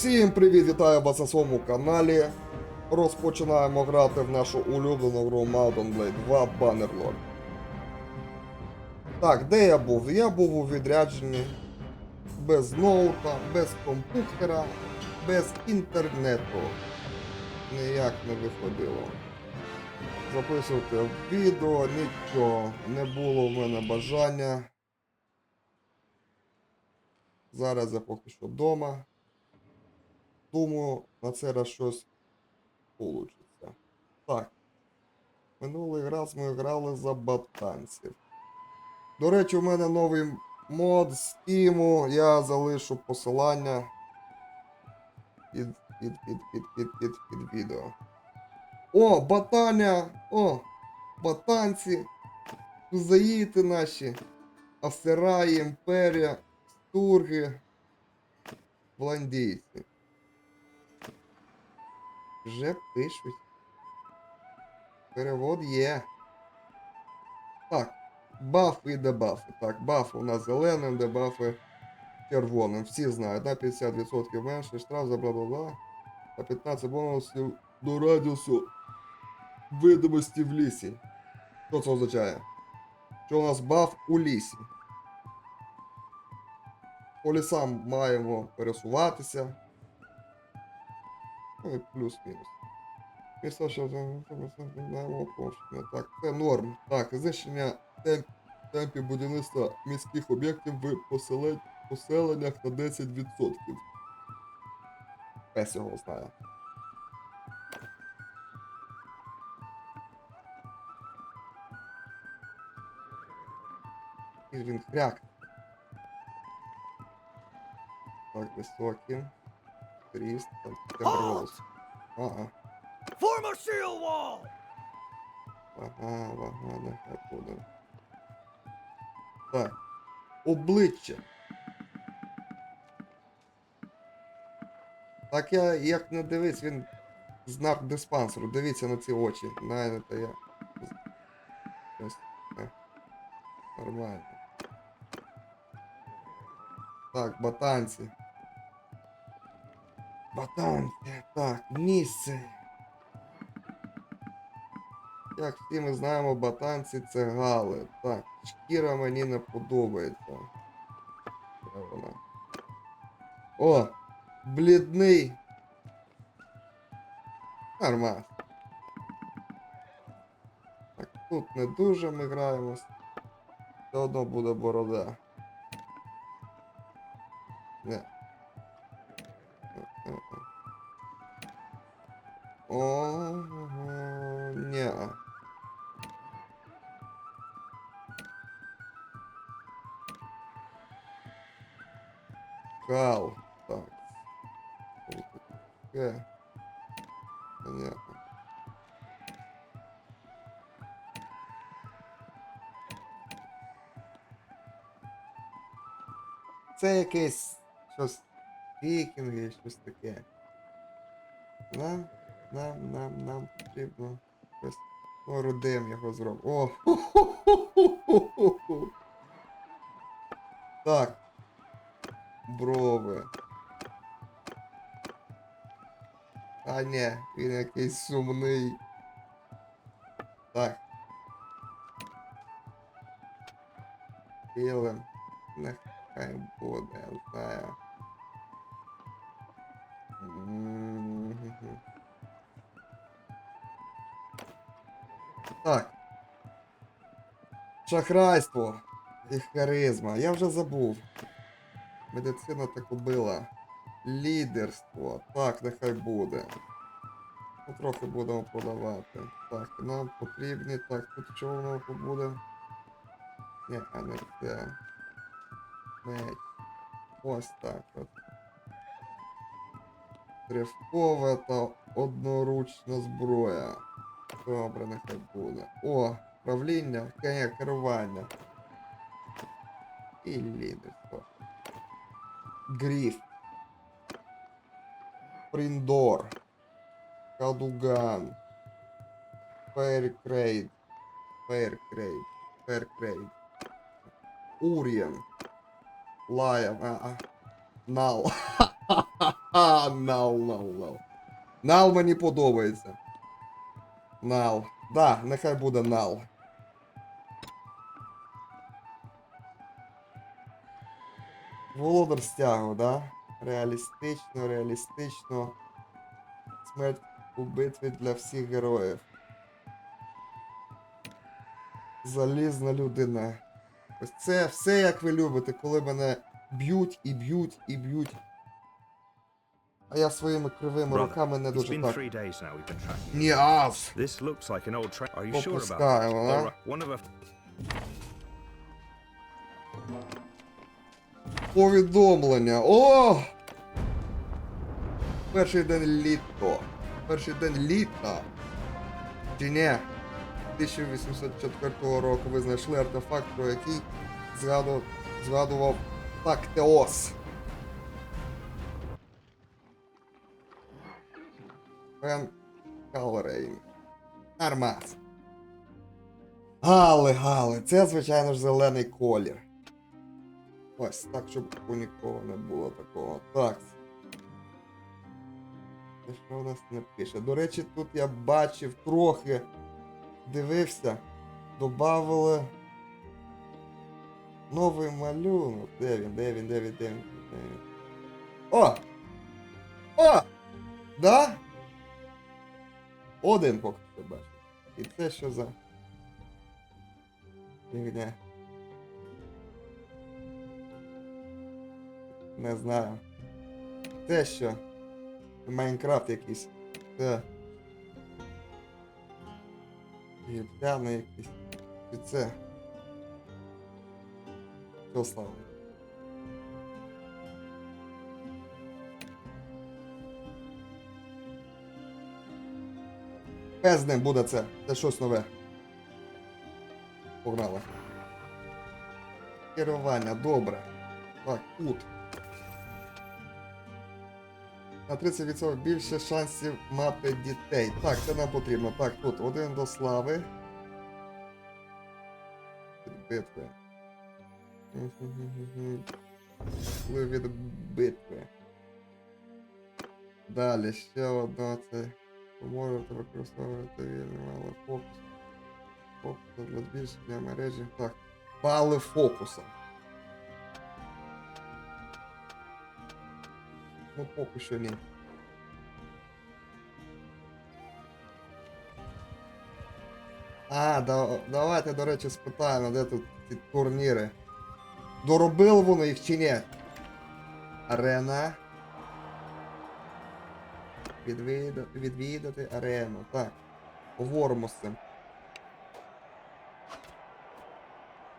Всім привіт, вітаю вас на своєму каналі. Розпочинаємо грати в нашу улюблену гру Mountain Blade 2 Bannerlord. Так, де я був? Я був у відрядженні без ноута, без комп'ютера, без інтернету. Ніяк не виходило. Записувати відео, нічого. Не було в мене бажання. Зараз я поки що вдома. Думаю, на цей раз щось получиться. Так. Минулий раз ми грали за ботанців. До речі, у мене новий мод з Steam. Я залишу посилання під, під, під, під, під, під, під відео. О, ботаня! О! Ботанці! Кузаїти наші! Афераї, імперія, стурги, бландійці. Вже пишуть. Перевод є. Так. Бафи і дебафи. Так, бафи у нас зеленим, дебафи червоним. Всі знають, на 50% менше, штраф за бла-бла-бла. Та 15 бонусів до радіусу видимості в лісі. Що це означає? Що у нас баф у лісі. По лісам маємо пересуватися. Ну плюс-мінус. Місто, що знаємо порушення. Так, це норм. Так, знищення темп, темпів будівництва міських об'єктів в поселеннях на 10%. Пес його знає. Він хряк. Так, високий. Тріст, там тембролос. Ага. Form a shield wall! Ага, нехай буде. Так. Обличчя. Так я як не дивись, він знак диспансеру. Дивіться на ці очі. Знаєте, я. Ось, е, Нормально. Так, ботанці. Ботанці. Так, місце. Як всі ми знаємо, ботанці це гали. Так, шкіра мені не подобається. Де? О! Блідний. Нормально. Так, тут не дуже ми граємось. Все одно буде борода. О, ні. Кал. Так. Таке. Понятно. Це якесь щось вікінги, щось таке. Нам, нам, нам, нам потрібно. О, рудим його зробив. О! Так. Брови. А ні, він якийсь сумний. Так. Кілем. Нехай буде, я знаю. Мгм. Так. Шахрайство і харизма. Я вже забув. Медицина так убила. Лідерство. Так, нехай буде. Ну, трохи будемо подавати. Так, нам потрібні. Так, тут що воно буде? Ні, а не це. Меч. Ось так от. Тривкова та одноручна зброя. Добре, нехай буде. О, правління, коня, керування. І лідерство. Гриф. Приндор. Кадуган. Фейркрейд. Фейркрейд. Фейркрейд. Уріан. Лайон. А, а. Нал. Нал, нал, нал. Нал мені подобається. Нал. Да, нехай буде нал. Володар стягу, да? Реалістично, реалістично. Смерть у битві для всіх героїв. Залізна людина. Ось це все як ви любите, коли мене б'ють і б'ють і б'ють. А я своїми кривими руками не дуже так. three days now we've been tracking. Ні, ас! This looks like an old track. Are you sure? Попускаємо, a Повідомлення. О! Перший день літо. Перший день літа. Чи ні? 1804 року ви знайшли артефакт, про який згадував, згадував Тактеос. Фен Калрейн. Нормас. Гали, гали. Це, звичайно ж, зелений колір. Ось так, щоб у нікого не було такого. Так. Це що у нас не пише? До речі, тут я бачив трохи. Дивився. Добавили. Новий малюнок. Де він? Де він? Де він? Де він? Де він? О! О! Да? Один поки що бачу. І це що за. Фігня. Не знаю. Це що? Майнкрафт якийсь. Це. Єгиптяни якісь. І це. Що слава? Без буде це. Це щось нове. Погнали. Керування, добре. Так, тут. На 30% більше шансів мати дітей. Так, це нам потрібно. Так, тут один до слави. Від битви. Від битви. Далі, ще одна це. Поможете використовувати вільний мало фокус. Фокус для збільшення мережі. Так. Бали фокуса. Ну, поки що ні. А, да, давайте, до речі, спитаємо, де тут ці турніри. Доробили вони їх чи ні? Арена. Відвідати, відвідати арену. Так. З.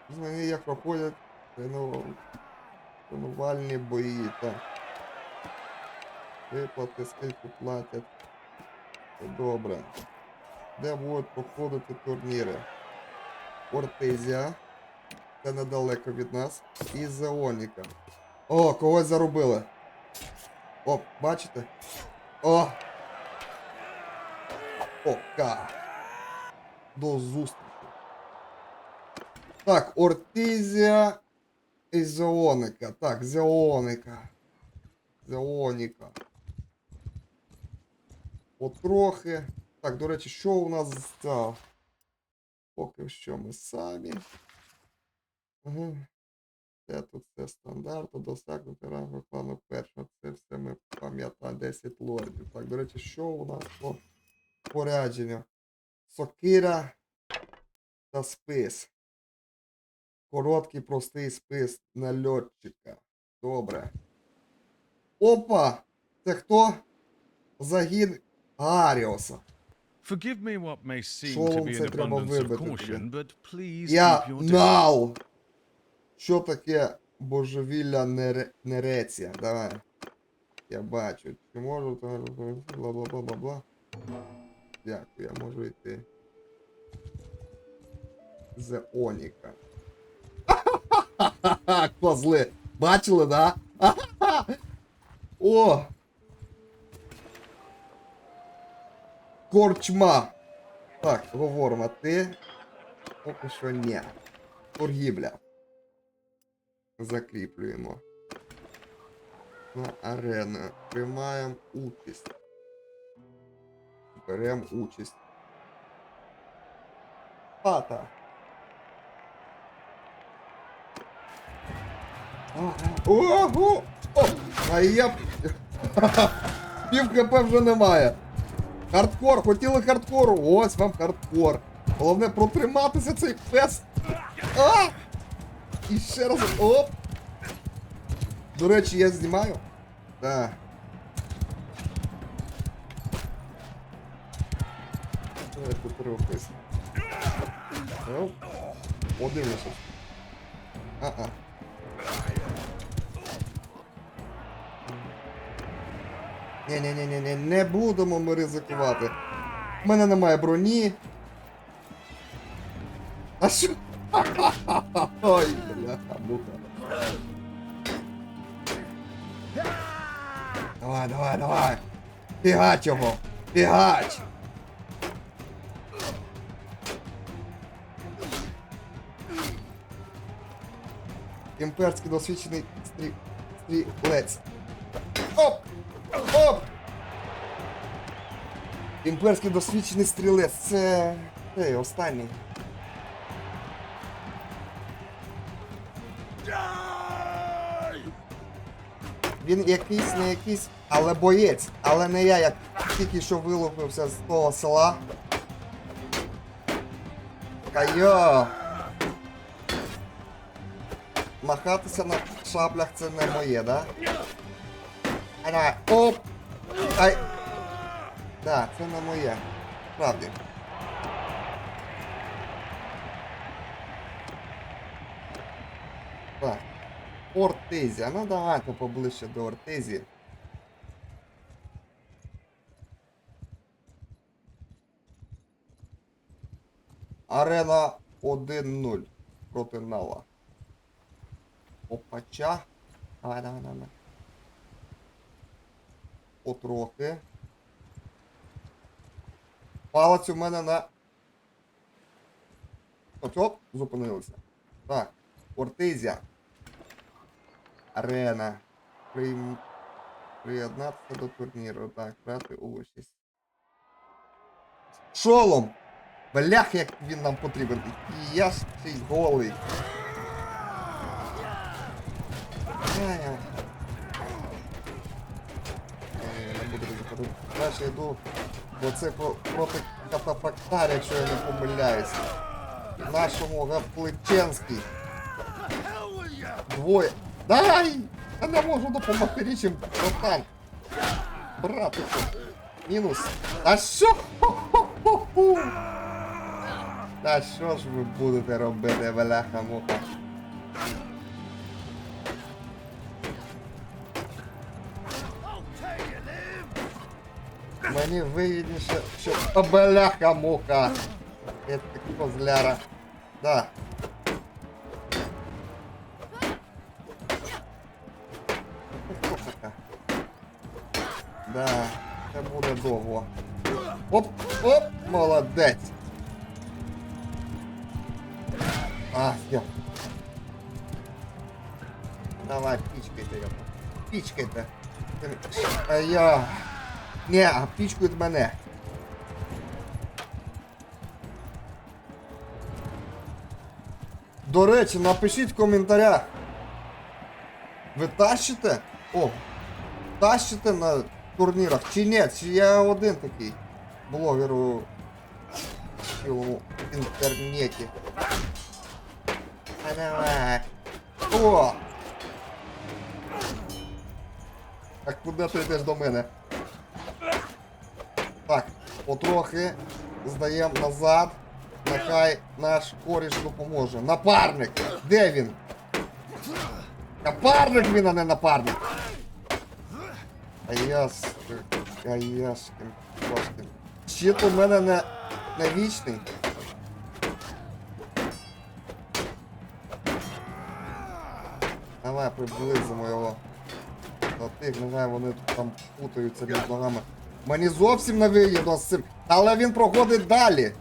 Знаю, як проходять трену- тренувальні бої. Так. Виплати, скільки платять. Це добре. Де будуть проходити турніри? Ортезія. Це недалеко від нас. І Зеоніка. О, когось заробили. О, бачите? О! Пока. До зустрічі. Так, Ортезія і Зеоника. Так, Зеоника. Зеоніка. Потрохи. Так, до речі, що у нас став? Поки що ми самі. Ага. Це стандартно, досягнути рангу клану першого. Це все ми пам'ятаємо 10 лордів. Так, до речі, що у нас по порядженню? Сокира та спис. Короткий простий спис нальотчика. Добре. Опа! Це хто? Загін Аріоса. Forgive me what may seem to be це an треба abundance of caution, but please keep your distance. Що таке божевілля нере... нереція? Давай. Я бачу. Чи можу там бла бла бла бла бла. Дякую, я можу йти. Зеоніка. Козли. Бачили, да? О! Корчма. Так, говоримо, ти. Поки що ні. Торгівля. Закріплюємо. на арену. Приймаємо участь. Беремо участь. Пата. Ого! О! А я... Пів КП вже немає. Хардкор, хотіли хардкору. Ось вам хардкор. Головне протриматися цей пес. А! І ще раз. Оп! До речі, я знімаю. Так. Один лише. А-а. Ні-ні-ні-ні, не будемо ми ризикувати. У мене немає броні. А що? Ой, муха. Давай, давай, давай. Фігач його. Фігач. Імперський досвідчений стрі... стрілець. Оп! Оп! Імперський досвідчений стрілець. Це. Це останній. Він якийсь, не якийсь, але боєць. Але не я, як тільки що вилупився з того села. Кайо! Махатися на шаблях це не моє, да? Ай. Оп! Ай! Да, це не моє. Правді. Так. Ортезія. Ну давайте поближче до Ортезії. Арена 1-0 проти Нала. Опача. Давай, давай, давай. Потрохи. Палець у мене на. Оп, оп, зупинилися. Так. Ортезія. Арена. Прийм... Приєднатися до турніру. Так, брати участь. Шолом! Блях, як він нам потрібен. І я ж цей голий. Е. Далі йду. Бо це проти катафрактаря, якщо я не помиляюсь. Нашому Гапличенський. Двоє. Дай! Я не можу допомогти річим, братан. Братику. Мінус. А що? Хо-хо-хо-хо! Та що ж ви будете робити, бляха муха? Мені вигідніше, що бляха муха. Так козляра. Да, буде. Оп, оп, молодець. А, я. Давай, пічкайте його. Пічкайте. А я. Не, а пічкають мене. До речі, напишіть в коментарях. Ви тащите? О, тащите на турнірах чи ні? Чи я один такий блогер у цілому інтернеті? А. О! Так куди ти йдеш до мене? Так, потрохи здаємо назад. Нехай наш коріш допоможе. Напарник! Де він? Напарник він, а не напарник. А я з... А я з ким важким. Щит у мене не, не вічний. Давай приблизимо його. До тих, нехай вони тут там путаються між ногами. Мені зовсім не вигідно з цим. Але він проходить далі.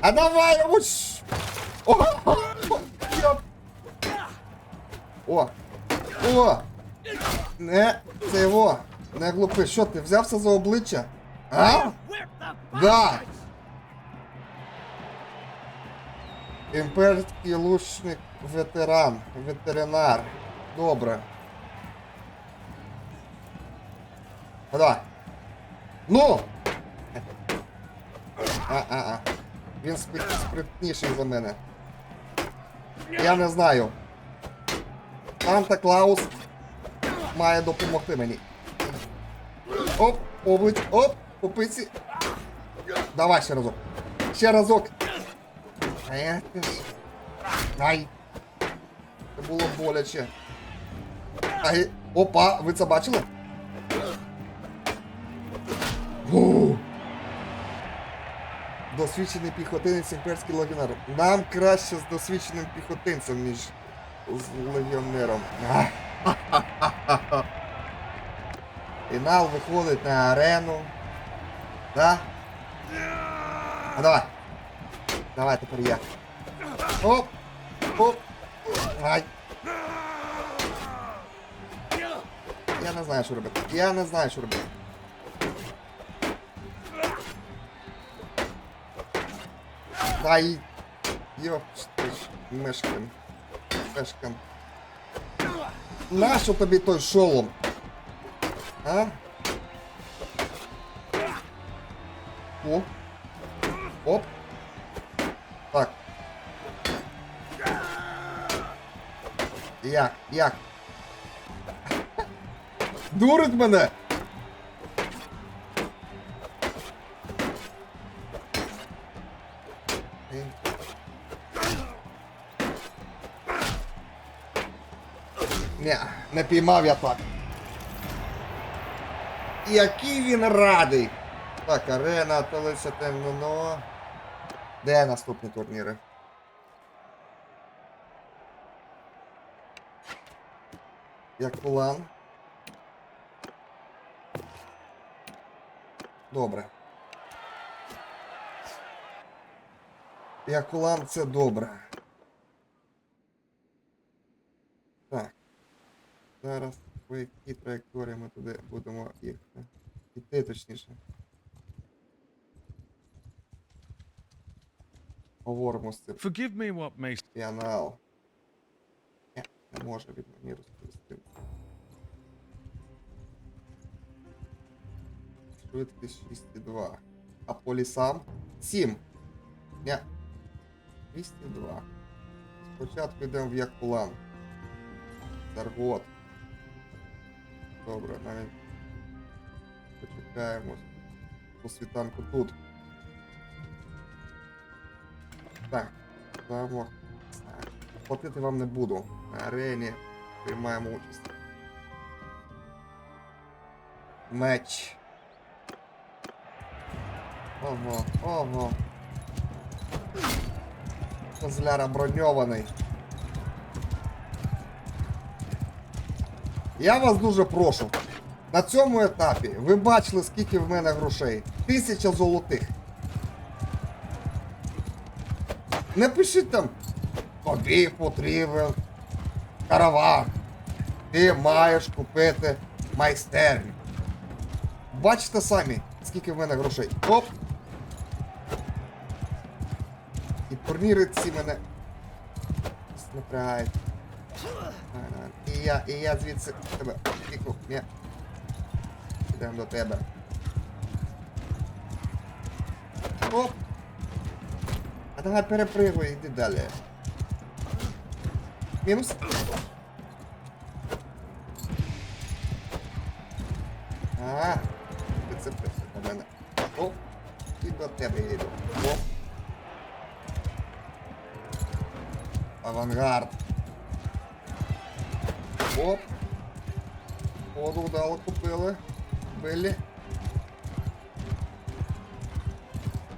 А давай О! О! О! О! Не, це його. Не глупи. Що ти взявся за обличчя? А? Да. Імперський лучник ветеран. Ветеринар. Добре. Ну, Давай. Ну! А-а-а. Він спритніший за мене. Я не знаю. Санта Клаус має допомогти мені. Оп, облич, оп, по. Давай ще разок. Ще разок. Ай. Це було боляче. Ай. Опа, ви це бачили? Досвідчений піхотинець імперський легіонер. Нам краще з досвідченим піхотинцем, ніж з легіонером. Фінал виходить на арену. Да? А давай. Давай тепер я. Оп! Оп! Ай! Я не знаю, що робити. Я не знаю, що робити. Дай! Ж, мешкан. Мешкан. Нащо тобі той шолом? А? О. Оп. Так. Як? Як? Дурить мене! Не, не піймав я так. Який він радий! Так, арена, телиця темно. Де наступні турніри? Як план. Добре. Як план це добре. Так. Зараз по якій траєкторії ми туди будемо їхати. Іти точніше. Говоримо з цим Forgive me what may піанал. Ні, не може від мені розповісти. Швидкість 6,2. А по лісам 7. Ні. 202. Спочатку йдемо в Якулан. Заргот. Добре, навіть почекаємо. По світанку тут. Так, замок. Платити вам не буду. На арені приймаємо участь. Меч. Ого, ого. Козляра броньований. Я вас дуже прошу. На цьому етапі ви бачили, скільки в мене грошей. Тисяча золотих. Не пишіть там. Тобі потрібен караван. Ти маєш купити майстерню. Бачите самі, скільки в мене грошей. Оп! І турніри ці мене напрягають. І я, і я звідси тебе піку. Ні. Ідемо до тебе. Оп! А давай перепригуй, йди далі. Мінус. А, прицепився до мене. Оп. І до тебе йду. Оп. Авангард. Воду вдало купили. Били.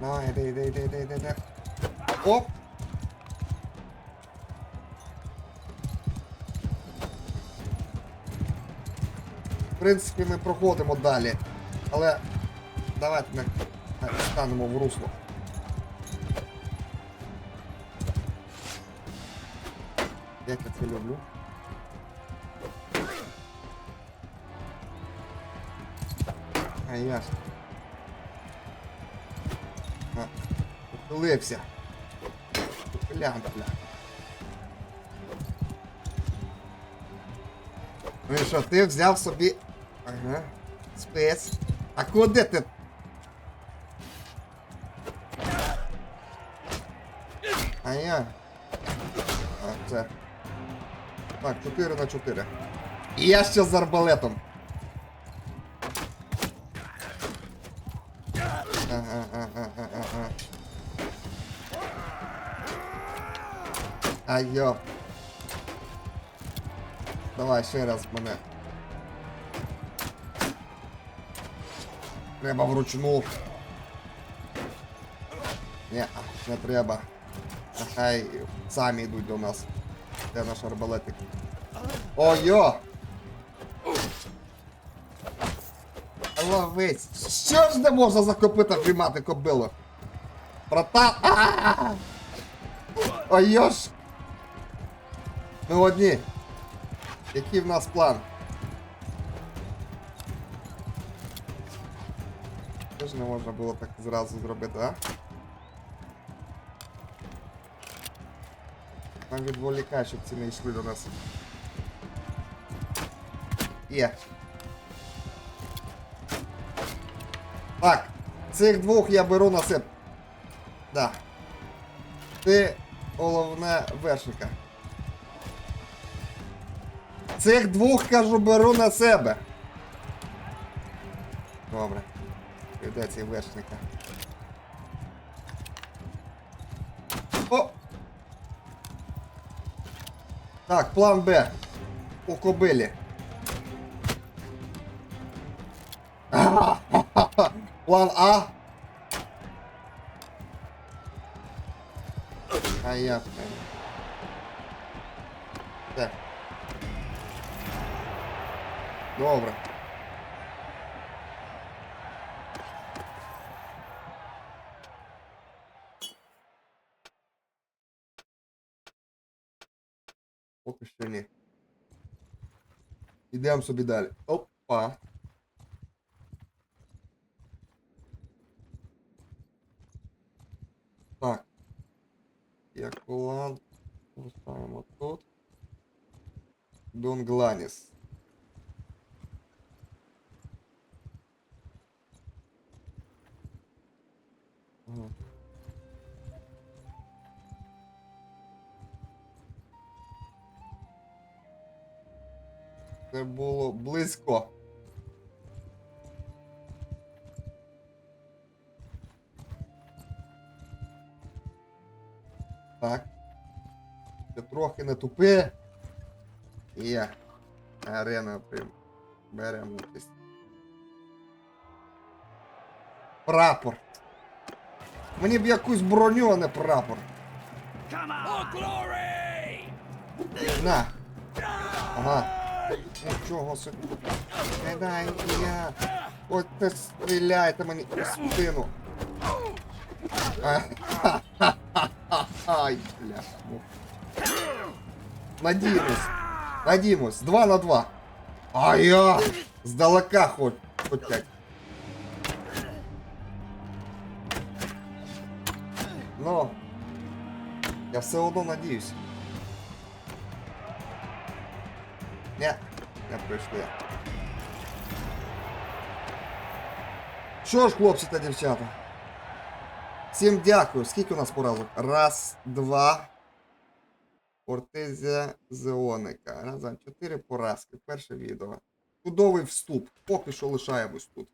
Давай, йди, йди, йди, йди, йди, йди. Оп! В принципі, ми проходимо далі. Але давайте ми станемо в русло. Я це люблю. А я ж. А, Ухилився. Ухилян, бля. Ну і що, ти взяв собі. Ага. Спец. А куди ти? А я. А, це. Так, 4 на 4. І я ще з арбалетом. Ага, ага, ага, ага. А йоп. Давай ще раз мене. Треба вручну. Ні, не треба. Нехай самі йдуть до нас. Де наш арбалетик? Ой-йо! Ловись! Що ж не можна за копита тримати кобилу? Братан! А-а-а! Ой-йо ж! Ми одні. Який в нас план? Що ж не можна було так зразу зробити, а? Нам відволікає, щоб ці не йшли до нас. Є. Так, цих двох я беру на себе. Да. Ти головне вершника. Цих двох, кажу, беру на себе. Добре. Де ці вершника? О! Так, план Б. У кобилі. План А. А я. Так. Добре. Поки що ні. Ідемо собі далі. Опа. Так. Як план. Поставимо тут. Донгланіс. Це було близько. Так. Це трохи не тупе. Є. Арена прям. Беремо участь. Прапор. Мені б якусь броню, а не прапор. На. Ага. Нічого собі. Не дай я. Ось ти стріляйте мені у спину. Ай, бля. ну. Надіємось. Надіємось. Два на два. А я. Здалека хоч. Хотять. Все одно надіюсь. Не, не пройшли. Що ж, хлопці та дівчата? Всім дякую. Скільки у нас поразок? Раз, два. Ортезія Зеоника. Разом чотири поразки. Перше відео. Чудовий вступ. Поки що лишаємось тут.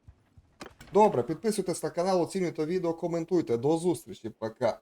Добре, підписуйтесь на канал, оцінюйте відео, коментуйте. До зустрічі, пока.